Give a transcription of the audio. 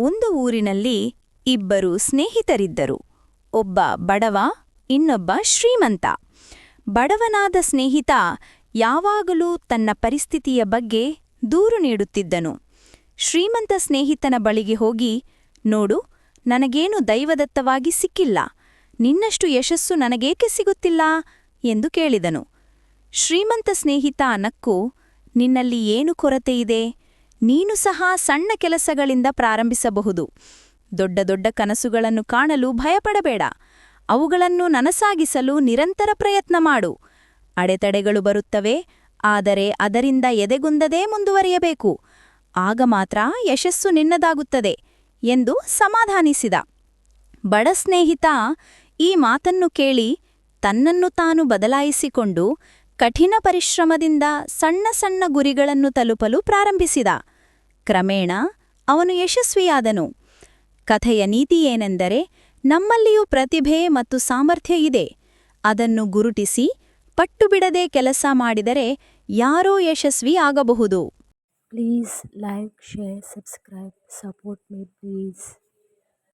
ಒಂದು ಊರಿನಲ್ಲಿ ಇಬ್ಬರು ಸ್ನೇಹಿತರಿದ್ದರು. ಒಬ್ಬ ಬಡವ, ಇನ್ನೊಬ್ಬ ಶ್ರೀಮಂತ. ಬಡವನಾದ ಸ್ನೇಹಿತ ಯಾವಾಗಲೂ ತನ್ನ ಪರಿಸ್ಥಿತಿಯ ಬಗ್ಗೆ ದೂರು ನೀಡುತ್ತಿದ್ದನು. ಶ್ರೀಮಂತ ಸ್ನೇಹಿತನ ಬಳಿಗೆ ಹೋಗಿ, ನೋಡು, ನನಗೇನು ದೈವದತ್ತವಾಗಿ ಸಿಕ್ಕಿಲ್ಲ. ನಿನ್ನಷ್ಟು ಯಶಸ್ಸು ನನಗೇಕೆ ಸಿಗುತ್ತಿಲ್ಲ? ಎಂದು ಕೇಳಿದನು. ಶ್ರೀಮಂತ ಸ್ನೇಹಿತ ನಕ್ಕು, ನಿನ್ನಲ್ಲಿ ಏನು ಕೊರತೆಯಿದೆ ನೀನು ಸಹ ಸಣ್ಣ ಕೆಲಸಗಳಿಂದ ಪ್ರಾರಂಭಿಸಬಹುದು. ದೊಡ್ಡ ದೊಡ್ಡ ಕನಸುಗಳನ್ನು ಕಾಣಲು ಭಯಪಡಬೇಡ. ಅವುಗಳನ್ನು ನನಸಾಗಿಸಲು ನಿರಂತರ ಪ್ರಯತ್ನ ಮಾಡು. ಅಡೆತಡೆಗಳು ಬರುತ್ತವೆ, ಆದರೆ ಅದರಿಂದ ಎದೆಗುಂದದೇ ಮುಂದುವರಿಯಬೇಕು. ಆಗ ಮಾತ್ರ ಯಶಸ್ಸು ನಿನ್ನದಾಗುತ್ತದೆ ಎಂದು ಸಮಾಧಾನಿಸಿದ. ಬಡ ಸ್ನೇಹಿತ, ಈ ಮಾತನ್ನು ಕೇಳಿ ತನ್ನನ್ನು ತಾನು ಬದಲಾಯಿಸಿಕೊಂಡು ಕಠಿಣ ಪರಿಶ್ರಮದಿಂದ ಸಣ್ಣ ಸಣ್ಣ ಗುರಿಗಳನ್ನು ತಲುಪಲು ಪ್ರಾರಂಭಿಸಿದ. ಕ್ರಮೇಣ ಅವನು ಯಶಸ್ವಿಯಾದನು. ಕಥೆಯ ನೀತಿಯೇನೆಂದರೆ ನಮ್ಮಲ್ಲಿಯೂ ಪ್ರತಿಭೆ ಮತ್ತು ಸಾಮರ್ಥ್ಯ ಇದೆ. ಅದನ್ನು ಗುರುಟಿಸಿ ಪಟ್ಟುಬಿಡದೆ ಕೆಲಸ ಮಾಡಿದರೆ ಯಾರೋ ಯಶಸ್ವಿ ಆಗಬಹುದು. Please like, share, subscribe, support me please.